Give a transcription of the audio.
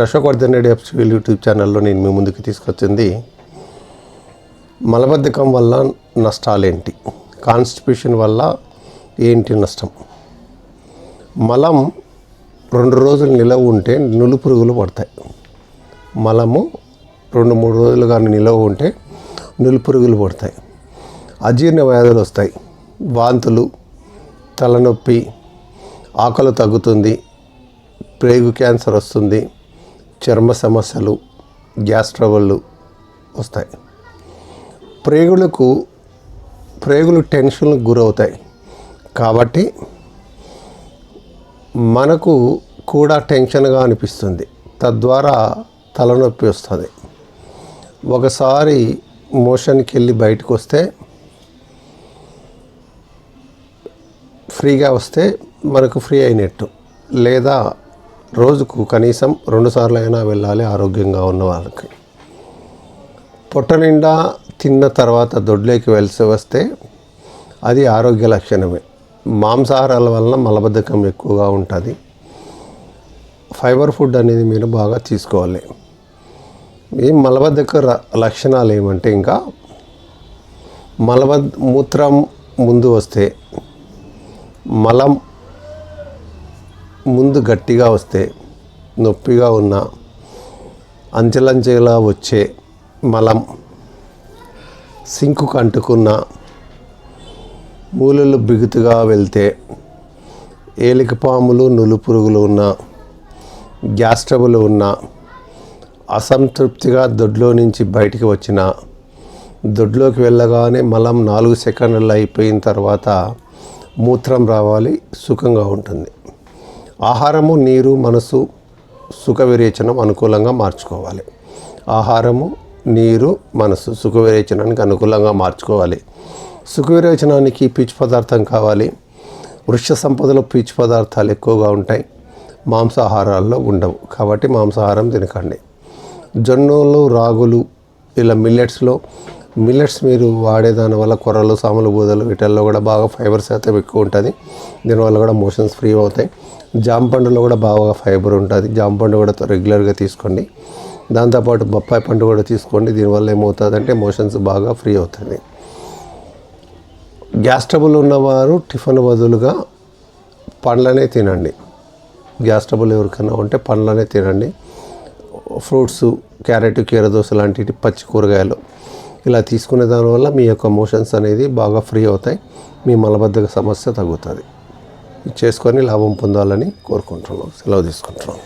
Ashok Reddy ఎఫ్సివిల్ YouTube ఛానల్లో నేను మీ ముందుకు తీసుకొచ్చింది మలబద్ధకం వల్ల నష్టాలేంటి? కాన్స్టిట్యూషన్ వల్ల ఏంటి నష్టం? మలం రెండు రోజులు నిలవ ఉంటే నులు పురుగులు పడతాయి. మలము రెండు మూడు రోజులు కానీ నిలవ ఉంటే నులు పురుగులు పడతాయి. అజీర్ణ వ్యాధులు వస్తాయి. వాంతులు తలనొప్పి ఆకలి తగ్గుతుంది ప్రేగు క్యాన్సర్ వస్తుంది చర్మ సమస్యలు గ్యాస్ ట్రబుళ్ళు వస్తాయి. ప్రేగులకు ప్రేగులు టెన్షన్లకు గురవుతాయి. కాబట్టి మనకు కూడా టెన్షన్గా అనిపిస్తుంది. తద్వారా తలనొప్పి వస్తుంది. ఒకసారి మోషన్కి వెళ్ళి బయటకు వస్తే ఫ్రీగా వస్తే మనకు ఫ్రీ అయినట్టు. లేదా రోజుకు కనీసం రెండుసార్లు అయినా వెళ్ళాలి ఆరోగ్యంగా ఉన్న వాళ్ళకి. పొట్ట నిండా తిన్న తర్వాత దొడ్లోకి వెలిసి వస్తే అది ఆరోగ్య లక్షణమే. మాంసాహారాల వలన మలబద్ధకం ఎక్కువగా ఉంటుంది. ఫైబర్ ఫుడ్ అనేది మీరు బాగా తీసుకోవాలి. ఈ మలబద్ధక లక్షణాలు ఏమంటే ఇంకా మలబద్ మూత్రం ముందు వస్తే మలం ముందు గట్టిగా వస్తే నొప్పిగా ఉన్న అంచెలంచెలా వచ్చే మలం సింకుకు అంటుకున్న మూలలు బిగుతుగా వెళ్తే ఏలిక పాములు నులు పురుగులు ఉన్న గ్యాస్ ట్రబుల్ ఉన్న అసంతృప్తిగా దొడ్లో నుంచి బయటికి వచ్చిన దొడ్లోకి వెళ్ళగానే మలం నాలుగు సెకండ్లు అయిపోయిన తర్వాత మూత్రం రావాలి సుఖంగా ఉంటుంది. ఆహారము నీరు మనసు సుఖ విరేచనం అనుకూలంగా మార్చుకోవాలి. ఆహారము నీరు మనసు సుఖ విరేచనానికి అనుకూలంగా మార్చుకోవాలి. సుఖ విరేచనానికి పీచు పదార్థం కావాలి. వృక్ష సంపదలో పీచు పదార్థాలు ఎక్కువగా ఉంటాయి. మాంసాహారాల్లో ఉండవు. కాబట్టి మాంసాహారం తినకండి. జొన్నలు రాగులు ఇలా మిల్లెట్స్లో మిల్లెట్స్ మీరు వాడేదాని వల్ల కొర్రలు సాములు బూదలు వీటిల్లో కూడా బాగా ఫైబర్ శాతం ఎక్కువ ఉంటుంది. దీనివల్ల కూడా మోషన్స్ ఫ్రీ అవుతాయి. జామ పండులో కూడా బాగా ఫైబర్ ఉంటుంది. జామ పండు కూడా రెగ్యులర్గా తీసుకోండి. దాంతోపాటు బొప్పాయి పండు కూడా తీసుకోండి. దీనివల్ల ఏమవుతుందంటే మోషన్స్ బాగా ఫ్రీ అవుతుంది గ్యాస్ ట్రబుల్ ఉన్నవారు టిఫిన్ బదులుగా పండ్లనే తినండి. గ్యాస్ ట్రబుల్ ఎవరికైనా ఉంటే పండ్లనే తినండి. ఫ్రూట్స్ క్యారెట్ కీరదోస లాంటి పచ్చి కూరగాయలు ఇలా తీసుకునే దానివల్ల మీ యొక్క మోషన్స్ అనేది బాగా ఫ్రీ అవుతాయి. మీ మలబద్ధక సమస్య తగ్గుతుంది. చేసుకొని లాభం పొందాలని కోరుకుంటున్నాం సెలవు తీసుకుంటున్నాం